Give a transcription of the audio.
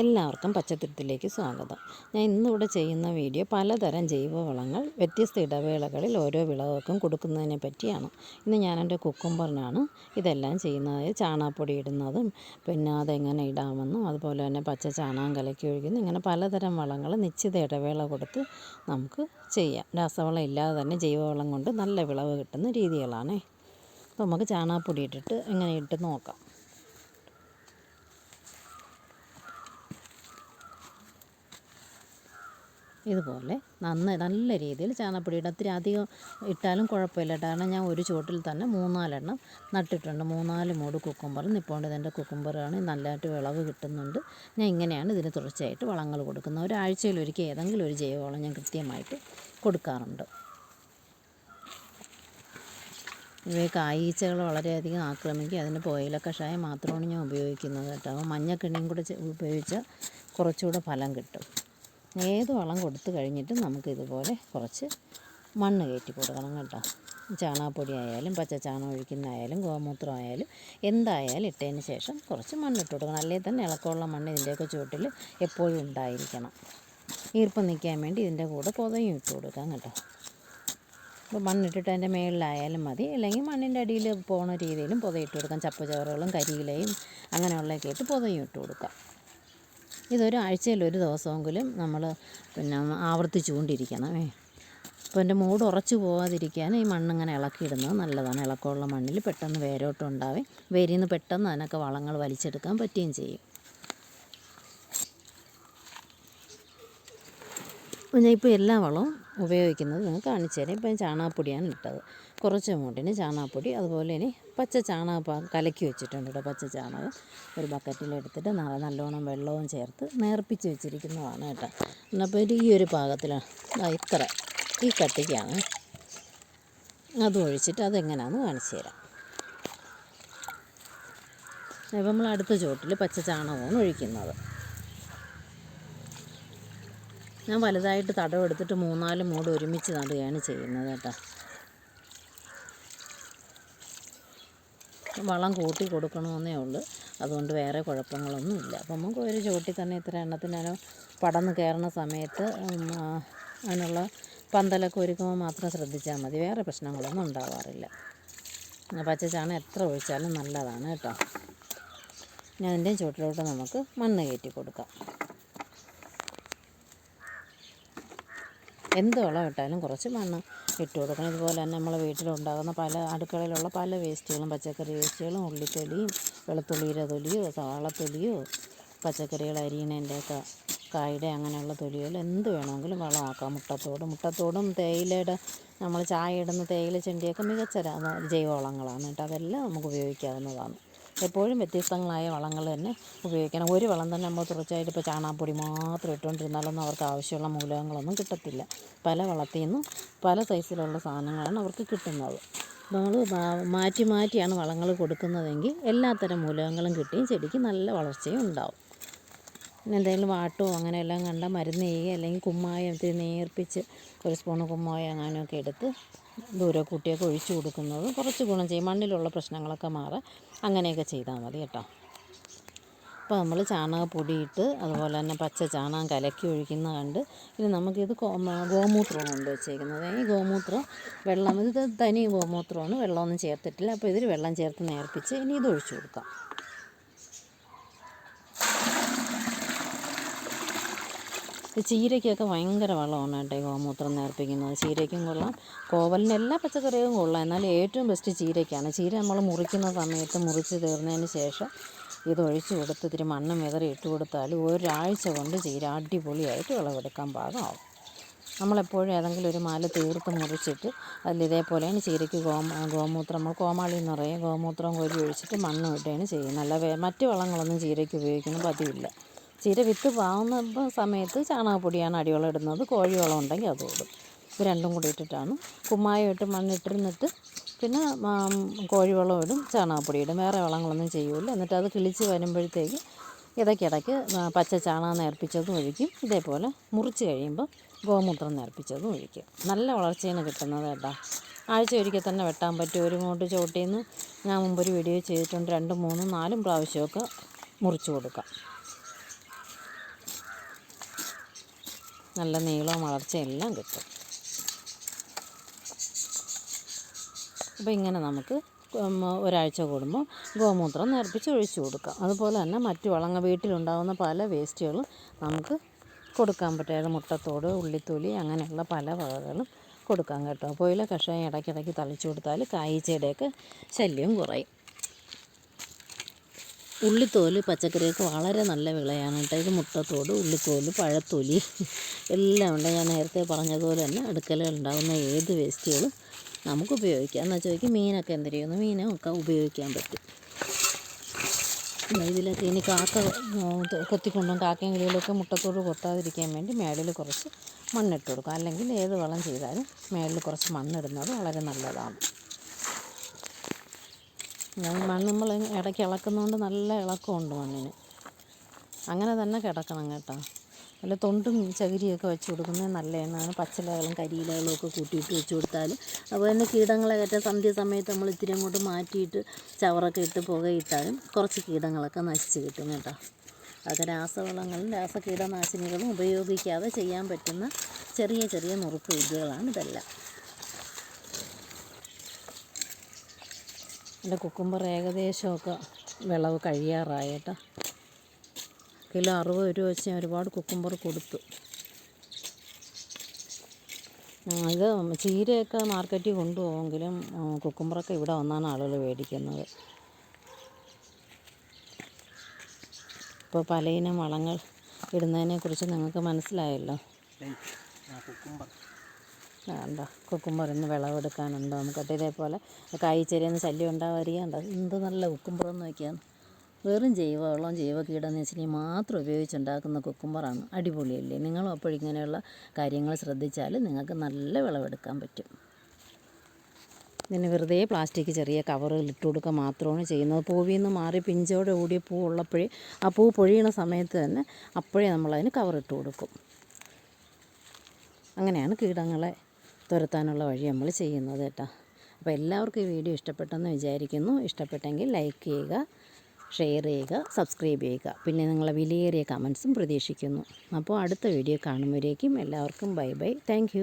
എല്ലാവർക്കും പച്ചത്തുരുത്തിലേക്ക് സ്വാഗതം. ഞാൻ ഇന്നിവിടെ ചെയ്യുന്ന വീഡിയോ പലതരം ജൈവവളങ്ങൾ വ്യത്യസ്ത ഇടവേളകളിൽ ഓരോ വിളകൾക്കും കൊടുക്കുന്നതിനെ പറ്റിയാണ്. ഇന്ന് ഞാൻ കുക്കുംബറിനാണ് ഇതെല്ലാം ചെയ്യുന്നത്. ചാണകപ്പൊടി ഇടുന്നതും പിന്നെ അതെങ്ങനെ ഇടാമെന്നും അതുപോലെ തന്നെ പച്ച ചാണകം കലക്കി ഒഴിക്കുന്നു. ഇങ്ങനെ പലതരം വളങ്ങൾ നിശ്ചിത ഇടവേള കൊടുത്ത് നമുക്ക് ചെയ്യാം. രാസവളം ഇല്ലാതെ തന്നെ ജൈവവളം കൊണ്ട് നല്ല വിളവ് കിട്ടുന്ന രീതികളാണേ. അപ്പോൾ നമുക്ക് ചാണകപ്പൊടി ഇട്ടിട്ട് എങ്ങനെ ഇട്ട് നോക്കാം. ഇതുപോലെ നന്നായി നല്ല രീതിയിൽ ചാണകപ്പൊടി ഇടും ഒത്തിരി അധികം ഇട്ടാലും കുഴപ്പമില്ല കാരണം ഞാൻ ഒരു ചുവട്ടിൽ തന്നെ മൂന്നാലെണ്ണം നട്ടിട്ടുണ്ട്. മൂന്നാൽ മൂട് കുക്കുംബർ നിപ്പോണ്ട് ഇതിന്റെ കുക്കുംബറാണ് നല്ലതായിട്ട് വിളവ് കിട്ടുന്നുണ്ട്. ഞാൻ ഇങ്ങനെയാണ് ഇതിന് തുടർച്ചയായിട്ട് വളങ്ങൾ കൊടുക്കുന്നത്. ഒരാഴ്ചയിൽ ഒരിക്കൽ ഏതെങ്കിലും ഒരു ജൈവവളം ഞാൻ കൃത്യമായിട്ട് കൊടുക്കാറുണ്ട്. ഇവയെ കായീച്ചകൾ വളരെയധികം ആക്രമിക്കും. അതിന് പോയില കഷായം മാത്രമാണ് ഞാൻ ഉപയോഗിക്കുന്നത് കേട്ടോ. മഞ്ഞക്കിണിയും കൂടെ ഉപയോഗിച്ചാൽ കുറച്ചുകൂടെ ഫലം കിട്ടും. ഏത് വളം കൊടുത്തു കഴിഞ്ഞിട്ട് നമുക്ക് ഇതുപോലെ കുറച്ച് മണ്ണ് കയറ്റി കൊടുക്കണം കേട്ടോ. ചാണകപ്പൊടി ആയാലും പച്ച ചാണകം ഒഴിക്കുന്നതായാലും ഗോമൂത്രം ആയാലും എന്തായാലും ഇട്ടതിന് ശേഷം കുറച്ച് മണ്ണിട്ട് കൊടുക്കണം. അല്ലെങ്കിൽ തന്നെ ഇളക്കമുള്ള മണ്ണ് ഇതിന്റെയൊക്കെ ചുവട്ടിൽ എപ്പോഴും ഉണ്ടായിരിക്കണം. ഈർപ്പം നിൽക്കാൻ വേണ്ടി ഇതിന്റെ കൂടെ പൊതയും ഇട്ട് കൊടുക്കാം കേട്ടോ. അപ്പോൾ മണ്ണിട്ടിട്ട് അതിന്റെ മേളിലായാലും മതി. അല്ലെങ്കിൽ മണ്ണിന്റെ അടിയിൽ പോണ രീതിയിലും പുതയിട്ട് കൊടുക്കാം. ചപ്പുചവറുകളും കരിയിലയും അങ്ങനെയുള്ളതൊക്കെ ഇട്ട് പുതയും ഇട്ട് കൊടുക്കാം. ഇതൊരു ആഴ്ചയിൽ ഒരു ദിവസമെങ്കിലും നമ്മൾ പിന്നെ ആവർത്തിച്ചുകൊണ്ടിരിക്കണമേ അപ്പോൾ എന്റെ മൂട് ഉറച്ചു പോകാതിരിക്കാൻ ഈ മണ്ണിങ്ങനെ ഇളക്കിയിടുന്നത് നല്ലതാണ്. ഇളക്കമുള്ള മണ്ണിൽ പെട്ടെന്ന് വേരോട്ടം ഉണ്ടാവേ വേരിൽ നിന്ന് പെട്ടെന്ന് അതിനൊക്കെ വളങ്ങൾ വലിച്ചെടുക്കാൻ പറ്റുകയും ചെയ്യും. ഞാൻ ഇപ്പോൾ എല്ലാ വളവും ഉപയോഗിക്കുന്നത് നിങ്ങൾക്ക് കാണിച്ചു തരാം. ഇപ്പം ചാണകപ്പൊടിയാണ് ഇട്ടത്. കുറച്ച് എമൗണ്ടിന് ചാണകപ്പൊടി അതുപോലെ ഇനി പച്ച ചാണകം കലക്കി വെച്ചിട്ടുണ്ട് കേട്ടോ പച്ച ചാണകം. ഒരു ബക്കറ്റിലെടുത്തിട്ട് നല്ലോണം വെള്ളവും ചേർത്ത് നേർപ്പിച്ച് വെച്ചിരിക്കുന്നതാണ് കേട്ടോ. എന്നപ്പോൾ ഈ ഒരു പാകത്തിലാണ് ഇത്ര. ഈ കട്ടിക്കാണ്. അത് ഒഴിച്ചിട്ട് അതെങ്ങനെയാണെന്ന് കാണിച്ചു തരാം. ഇപ്പം നമ്മൾ അടുത്ത ചുവട്ടിൽ പച്ച ചാണകമാണ് ഒഴിക്കുന്നത്. ഞാൻ വലുതായിട്ട് തടവെടുത്തിട്ട് മൂന്നാൽ മൂട് ഒരുമിച്ച് നടുകയാണ് ചെയ്യുന്നത് കേട്ടോ. വളം കൂട്ടി കൊടുക്കണമെന്നേ ഉള്ളൂ. അതുകൊണ്ട് വേറെ കുഴപ്പങ്ങളൊന്നുമില്ല അപ്പം നമുക്ക് ഒരു ചുവട്ടിൽ തന്നെ ഇത്ര എണ്ണത്തിനോ പടന്ന് കയറുന്ന സമയത്ത് അതിനുള്ള പന്തലൊക്കെ ഒരുക്കുമ്പോൾ മാത്രം ശ്രദ്ധിച്ചാൽ മതി. വേറെ പ്രശ്നങ്ങളൊന്നും ഉണ്ടാവാറില്ല. പച്ച ചാണകം എത്ര ഒഴിച്ചാലും നല്ലതാണ് കേട്ടോ. ഞാൻ അതിന്റെ ചുവട്ടിലോട്ട് നമുക്ക് മണ്ണ് കയറ്റി കൊടുക്കാം. എന്ത് വളം ഇട്ടാലും കുറച്ച് മണ്ണ് ഇട്ട് കൊടുക്കണം. ഇതുപോലെ തന്നെ നമ്മളെ വീട്ടിലുണ്ടാകുന്ന പല അടുക്കളയിലുള്ള പല വേസ്റ്റുകളും പച്ചക്കറി വേസ്റ്റുകളും ഉള്ളിത്തൊലിയും വെളുത്തുള്ളിയുടെ തൊലിയോ സവാളത്തൊലിയോ പച്ചക്കറികൾ അരിയണേന്റെയൊക്കെ കായുടെ അങ്ങനെയുള്ള തൊലികൾ എന്ത് വേണമെങ്കിലും വളമാക്കാം. മുട്ടത്തോടും മുട്ടത്തോടും തേയിലയുടെ നമ്മൾ ചായ ഇടുന്ന തേയില ചെണ്ടിയൊക്കെ മികച്ച ജൈവവളങ്ങളാണ് കേട്ടോ. അതെല്ലാം നമുക്ക് ഉപയോഗിക്കാവുന്നതാണ്. എപ്പോഴും വ്യത്യസ്തങ്ങളായ വളങ്ങൾ തന്നെ ഉപയോഗിക്കണം. ഒരു വളം തന്നെ നമ്മൾ തുടർച്ചയായിട്ട് ഇപ്പോൾ ചാണകപ്പൊടി മാത്രം ഇട്ടുകൊണ്ടിരുന്നാലൊന്നും അവർക്ക് ആവശ്യമുള്ള മൂലകങ്ങളൊന്നും കിട്ടത്തില്ല. പല വളത്തിൽ നിന്നും പല സൈസിലുള്ള സാധനങ്ങളാണ് അവർക്ക് കിട്ടുന്നത്. നമ്മൾ മാറ്റി മാറ്റിയാണ് വളങ്ങൾ കൊടുക്കുന്നതെങ്കിൽ എല്ലാത്തരം മൂലകങ്ങളും കിട്ടുകയും ചെടിക്ക് നല്ല വളർച്ചയും ഉണ്ടാവും. പിന്നെ എന്തെങ്കിലും വാട്ടോ അങ്ങനെ എല്ലാം കണ്ടാൽ മരുന്ന് ചെയ്യുക അല്ലെങ്കിൽ കുമ്മായം ഇത്തിരി നേർപ്പിച്ച് ഒരു സ്പൂണ് കുമ്മായം അങ്ങനെയൊക്കെ എടുത്ത് ദൂരെ കുട്ടിയൊക്കെ ഒഴിച്ചു കൊടുക്കുന്നത് കുറച്ച് ഗുണം ചെയ്യും. മണ്ണിലുള്ള പ്രശ്നങ്ങളൊക്കെ മാറാൻ അങ്ങനെയൊക്കെ ചെയ്താൽ മതി കേട്ടോ. അപ്പോൾ നമ്മൾ ചാണകപ്പൊടി ഇട്ട് അതുപോലെ തന്നെ പച്ച ചാണകം കലക്കി ഒഴിക്കുന്ന കണ്ട് ഇനി നമുക്കിത് ഗോമൂത്രമാണ് കൊണ്ട് വെച്ചേക്കുന്നത്. ഈ ഗോമൂത്രം വെള്ളം ഇത് തനി ഗോമൂത്രമാണ്. വെള്ളമൊന്നും ചേർത്തിട്ടില്ല. അപ്പോൾ ഇതിൽ വെള്ളം ചേർത്ത് നേർപ്പിച്ച് ഇനി ഇത് ഒഴിച്ചു കൊടുക്കാം. ചീരയ്ക്കൊക്കെ ഭയങ്കര വളമാണ് കേട്ടോ ഗോമൂത്രം നേർപ്പിക്കുന്നത്. ചീരയ്ക്കും കൊള്ളാം. കോവലിന് എല്ലാ പച്ചക്കറികളും കൊള്ളാം. എന്നാലും ഏറ്റവും ബെസ്റ്റ് ചീരയ്ക്കാണ്. ചീര നമ്മൾ മുറിക്കുന്ന സമയത്ത് മുറിച്ച് തീർന്നതിന് ശേഷം ഇത് ഒഴിച്ച് കൊടുത്ത് ഇത്തിരി മണ്ണ് വിതറി ഇട്ട് കൊടുത്താൽ ഒരാഴ്ച കൊണ്ട് ചീര അടിപൊളിയായിട്ട് വിളവെടുക്കാൻ പാകമാവും. നമ്മളെപ്പോഴും ഏതെങ്കിലും ഒരു മാല തീർത്ത് മുറിച്ചിട്ട് അതിൽ ഇതേപോലെയാണ് ചീരയ്ക്ക് ഗോ ഗോമൂത്രം. നമ്മൾ കോമാളി എന്ന് പറയും. ഗോമൂത്രം കോരി ഒഴിച്ചിട്ട് മണ്ണ് ഇട്ടാണ് ചെയ്യുന്നത്. അല്ല മറ്റ് വളങ്ങളൊന്നും ചീരയ്ക്ക് ഉപയോഗിക്കുന്ന പതിവില്ല. ചീര വിത്ത് പാവുന്ന സമയത്ത് ചാണകപ്പൊടിയാണ് അടിവളം ഇടുന്നത് കോഴിവളം ഉണ്ടെങ്കിൽ അതും ഇടും. രണ്ടും കൂടി ഇട്ടിട്ടാണ്. കുമ്മായം ഇട്ട് മണ്ണിട്ടിരുന്നിട്ട് പിന്നെ കോഴിവളം ഇടും ചാണകപ്പൊടി ഇടും. വേറെ വളങ്ങളൊന്നും ചെയ്യൂല. എന്നിട്ട് അത് കിളിച്ച് വരുമ്പോഴത്തേക്ക് ഇടയ്ക്കിടയ്ക്ക് പച്ച ചാണകം നേർപ്പിച്ചതും ഒഴിക്കും. ഇതേപോലെ മുറിച്ച് കഴിയുമ്പോൾ ഗോമൂത്രം നേർപ്പിച്ചതും ഒഴിക്കും. നല്ല വളർച്ചയാണ് കിട്ടുന്നത് കേട്ടോ. ആഴ്ച ഒരിക്കൽ തന്നെ വെട്ടാൻ പറ്റും. ഒരു മൂട്ട് ചോട്ടിൽ നിന്ന് ഞാൻ മുമ്പൊരു വീഡിയോ ചെയ്തിട്ടുണ്ട്. രണ്ടും മൂന്നും നാലും പ്രാവശ്യമൊക്കെ മുറിച്ച് കൊടുക്കാം. നല്ല നീളവും വളർച്ചയും എല്ലാം കിട്ടും. അപ്പോൾ ഇങ്ങനെ നമുക്ക് ഒരാഴ്ച കൂടുമ്പോൾ ഗോമൂത്രം നിറപ്പിച്ച് ഒഴിച്ചു കൊടുക്കാം. അതുപോലെ തന്നെ മറ്റു വളങ്ങൾ വീട്ടിലുണ്ടാകുന്ന പല വേസ്റ്റുകളും നമുക്ക് കൊടുക്കാൻ പറ്റും. മുട്ടത്തോട് ഉള്ളിത്തൊലി അങ്ങനെയുള്ള പല വകകളും കൊടുക്കാം കേട്ടോ. പുയില കഷായം ഇടയ്ക്കിടയ്ക്ക് തളിച്ചു കൊടുത്താൽ കായ്ച്ചയുടെയൊക്കെ ശല്യം കുറയും. ഉള്ളിത്തോൽ പച്ചക്കറിയൊക്കെ വളരെ നല്ല വിളയാണ് കേട്ടോ. ഇത് മുട്ടത്തോട് ഉള്ളിത്തോൽ പഴത്തൊലി എല്ലാം ഉണ്ട്. ഞാൻ നേരത്തെ പറഞ്ഞതുപോലെ തന്നെ അടുക്കളയിൽ ഉണ്ടാകുന്ന ഏത് വേസ്റ്റുകളും നമുക്ക് ഉപയോഗിക്കാം. എന്ന് വെച്ചാൽ മീനൊക്കെ എന്ത് ചെയ്യുന്നു? മീനൊക്കെ ഉപയോഗിക്കാൻ പറ്റും. ഇതിലൊക്കെ ഇനി കാക്ക കൊത്തിക്കൊണ്ടും കാക്കയും കിളികളൊക്കെ മുട്ടത്തോട് കൊത്താതിരിക്കാൻ വേണ്ടി മേളിൽ കുറച്ച് മണ്ണിട്ട് കൊടുക്കും. അല്ലെങ്കിൽ ഏത് വളം ചെയ്താലും മേളിൽ കുറച്ച് മണ്ണിടുന്നത് വളരെ നല്ലതാണ്. മണ്ണ് നമ്മൾ ഇടയ്ക്ക് ഇളക്കുന്നതുകൊണ്ട് നല്ല ഇളക്കമുണ്ട് മണ്ണിന്. അങ്ങനെ തന്നെ കിടക്കണം കേട്ടോ. നല്ല തൊണ്ടും ചകിരിയൊക്കെ വെച്ച് കൊടുക്കുന്നത് നല്ല നല്ലതാണ് പച്ചിലകളും കരിയിലകളും ഒക്കെ കൂട്ടിയിട്ട് വെച്ച് കൊടുത്താൽ അതുപോലെ തന്നെ കീടങ്ങളെ കറ്റ സന്ധ്യ സമയത്ത് നമ്മൾ ഇത്തിരി അങ്ങോട്ട് മാറ്റിയിട്ട് ചവറൊക്കെ ഇട്ട് പുകയിട്ടാലും കുറച്ച് കീടങ്ങളൊക്കെ നശിച്ച് കിട്ടും കേട്ടോ. അതൊക്കെ രാസവളങ്ങളും രാസകീടനാശിനികളും ഉപയോഗിക്കാതെ ചെയ്യാൻ പറ്റുന്ന ചെറിയ ചെറിയ നുറുക്ക് വിദ്യകളാണ് ഇതെല്ലാം. എന്റെ കുക്കുമ്പർ ഏകദേശമൊക്കെ വിളവ് കഴിയാറായി കിലോ അറുപത് രൂപ വെച്ച് ഞാൻ ഒരുപാട് കുക്കുമ്പർ കൊടുത്തു. ഇത് ചീരയൊക്കെ മാർക്കറ്റിൽ കൊണ്ടുപോകുമെങ്കിലും കുക്കുമ്പറൊക്കെ ഇവിടെ വന്നാണ് ആളുകൾ മേടിക്കുന്നത്. ഇപ്പോൾ പലയിനം വളങ്ങൾ ഇടുന്നതിനെക്കുറിച്ച് നിങ്ങൾക്ക് മനസ്സിലായല്ലോ. വേണ്ട കുക്കുംബർ ഇന്ന് വിളവെടുക്കാനുണ്ട്? നമുക്കട്ട് ഇതേപോലെ കായ്ച്ചെരിയുന്ന ശല്യം ഉണ്ടാവാതിരിക്കണ്ട എന്ത് നല്ല കുക്കുംബറെന്ന് നോക്കിയാൽ വെറും ജൈവവളം ജൈവ കീടനാശിനി മാത്രം ഉപയോഗിച്ചുണ്ടാക്കുന്ന കുക്കുംബറാണ്. അടിപൊളിയല്ലേ? നിങ്ങളും അപ്പോൾ ഇങ്ങനെയുള്ള കാര്യങ്ങൾ ശ്രദ്ധിച്ചാൽ നിങ്ങൾക്ക് നല്ല വിളവെടുക്കാൻ പറ്റും. ഇതിന് വെറുതെ പ്ലാസ്റ്റിക് ചെറിയ കവറുകൾ ഇട്ട് കൊടുക്കുക മാത്രമാണ് ചെയ്യുന്നത്. പൂവിൽ നിന്ന് മാറി പിഞ്ചോടെ കൂടിയ പൂ ഉള്ളപ്പോഴേ ആ പൂ പൊഴിയണ സമയത്ത് തന്നെ അപ്പോഴേ നമ്മളതിന് കവറിട്ട് കൊടുക്കും. അങ്ങനെയാണ് കീടങ്ങളെ തുരത്താനുള്ള വഴി നമ്മൾ ചെയ്യുന്നത് കേട്ടോ. അപ്പോൾ എല്ലാവർക്കും ഈ വീഡിയോ ഇഷ്ടപ്പെട്ടെന്ന് വിചാരിക്കുന്നു. ഇഷ്ടപ്പെട്ടെങ്കിൽ ലൈക്ക് ചെയ്യുക ഷെയർ ചെയ്യുക സബ്സ്ക്രൈബ് ചെയ്യുക. പിന്നെ നിങ്ങളെ വിലയേറിയ കമൻസും പ്രതീക്ഷിക്കുന്നു. അപ്പോൾ അടുത്ത വീഡിയോ കാണുമ്പോഴേക്കും എല്ലാവർക്കും ബൈ ബൈ താങ്ക്